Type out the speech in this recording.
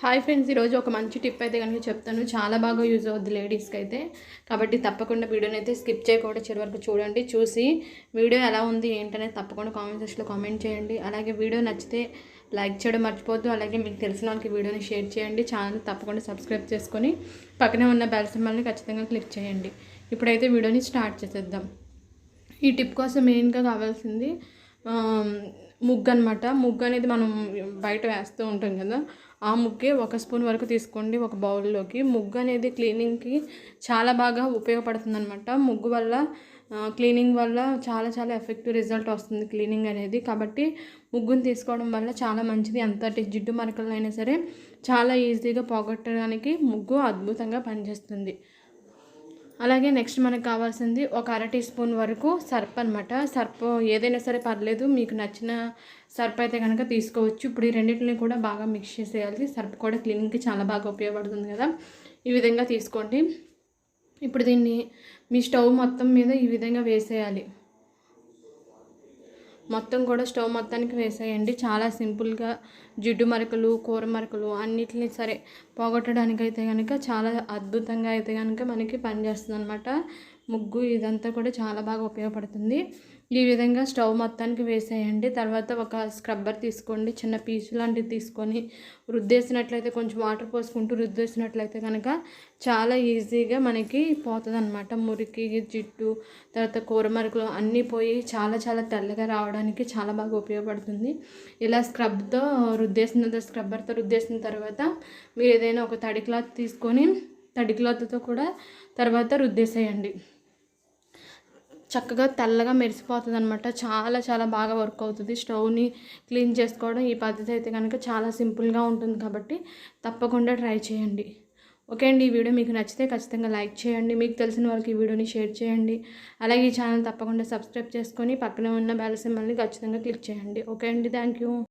Hi friends ఈరోజు ఒక మంచి టిప్ అయితే కనుక చెప్తాను. చాలా బాగా యూజ్ అవుద్ది లేడీస్కి అయితే. కాబట్టి తప్పకుండా వీడియోని అయితే స్కిప్ చేయకుండా చివరి వరకు చూడండి చూసి వీడియో ఎలా ఉంది ఏంటనేది తప్పకుండా కామెంట్ సెక్షన్లో కామెంట్ చేయండి. అలాగే వీడియో నచ్చితే లైక్ చేయడం మర్చిపోద్దు అలాగే మీకు తెలిసిన వాళ్ళకి వీడియోని షేర్ చేయండి. ఛానల్ తప్పకుండా సబ్స్క్రైబ్ చేసుకొని పక్కనే ఉన్న బెల్ సింబల్ని ఖచ్చితంగా క్లిక్ చేయండి. ఇప్పుడైతే వీడియోని స్టార్ట్ చేసేద్దాం. ఈ టిప్ కోసం మెయిన్గా కావాల్సింది ముగ్గు అనమాట ముగ్గు అనేది మనం బయట వేస్తూ ఉంటాం కదా ఆ ముగ్గే ఒక స్పూన్ వరకు తీసుకోండి ఒక బౌల్లోకి. ముగ్గు అనేది క్లీనింగ్కి చాలా బాగా ఉపయోగపడుతుంది అనమాట ముగ్గు వల్ల క్లీనింగ్ వల్ల చాలా చాలా ఎఫెక్టివ్ రిజల్ట్ వస్తుంది క్లీనింగ్ అనేది. కాబట్టి ముగ్గుని తీసుకోవడం వల్ల చాలా మంచిది. ఎంతటి జిడ్డు మరకలు అయినా సరే చాలా ఈజీగా పోగొట్టడానికి ముగ్గు అద్భుతంగా పనిచేస్తుంది. అలాగే నెక్స్ట్ మనకు కావాల్సింది ఒక అర టీ స్పూన్ వరకు సర్ప్ అనమాట సర్ప్ ఏదైనా సరే పర్లేదు మీకు నచ్చిన సర్ప్ అయితే కనుక తీసుకోవచ్చు. ఇప్పుడు ఈ రెండింటిని కూడా బాగా మిక్స్ చేసేయాలి. సర్ప్ కూడా క్లీనింగ్కి చాలా బాగా ఉపయోగపడుతుంది కదా. ఈ విధంగా తీసుకోండి. ఇప్పుడు దీన్ని మీ స్టవ్ మొత్తం మీద ఈ విధంగా వేసేయాలి. మొత్తం కూడా స్టవ్ మొత్తానికి వేసేయండి. చాలా సింపుల్గా జిడ్డు మరకలు కూర మరకలు అన్నిటిని సరే పోగొట్టడానికి అయితే కనుక చాలా అద్భుతంగా అయితే కనుక మనకి పనిచేస్తుంది అనమాట ముగ్గు ఇదంతా కూడా చాలా బాగా ఉపయోగపడుతుంది. ఈ విధంగా స్టవ్ మొత్తానికి వేసేయండి. తర్వాత ఒక స్క్రబ్బర్ తీసుకోండి. చిన్న పీచు లాంటిది తీసుకొని రుద్దేసినట్లయితే కొంచెం వాటర్ పోసుకుంటూ రుద్దేసినట్లయితే కనుక చాలా ఈజీగా మనకి పోతుంది అనమాట మురికి జిట్టు తర్వాత కూర మరుకులు అన్నీ పోయి చాలా చాలా తెల్లగా రావడానికి చాలా బాగా ఉపయోగపడుతుంది. ఇలా స్క్రబ్తో రుద్దేసిన స్క్రబ్బర్తో రుద్దేసిన తర్వాత మీరు ఏదైనా ఒక తడి క్లాత్ తీసుకొని తడి క్లాత్తో కూడా తర్వాత రుద్దేసేయండి. చక్కగా తెల్లగా మెరిసిపోతుంది అనమాట చాలా చాలా బాగా వర్క్ అవుతుంది. స్టవ్ని క్లీన్ చేసుకోవడం ఈ పద్ధతి అయితే కనుక చాలా సింపుల్గా ఉంటుంది కాబట్టి తప్పకుండా ట్రై చేయండి. ఓకే అండి ఈ వీడియో మీకు నచ్చితే ఖచ్చితంగా లైక్ చేయండి. మీకు తెలిసిన వాళ్ళకి ఈ వీడియోని షేర్ చేయండి. అలాగే ఈ ఛానల్ తప్పకుండా సబ్స్క్రైబ్ చేసుకొని పక్కనే ఉన్న బెల్ సింబల్ని ఖచ్చితంగా క్లిక్ చేయండి. ఓకే అండి థ్యాంక్ యూ.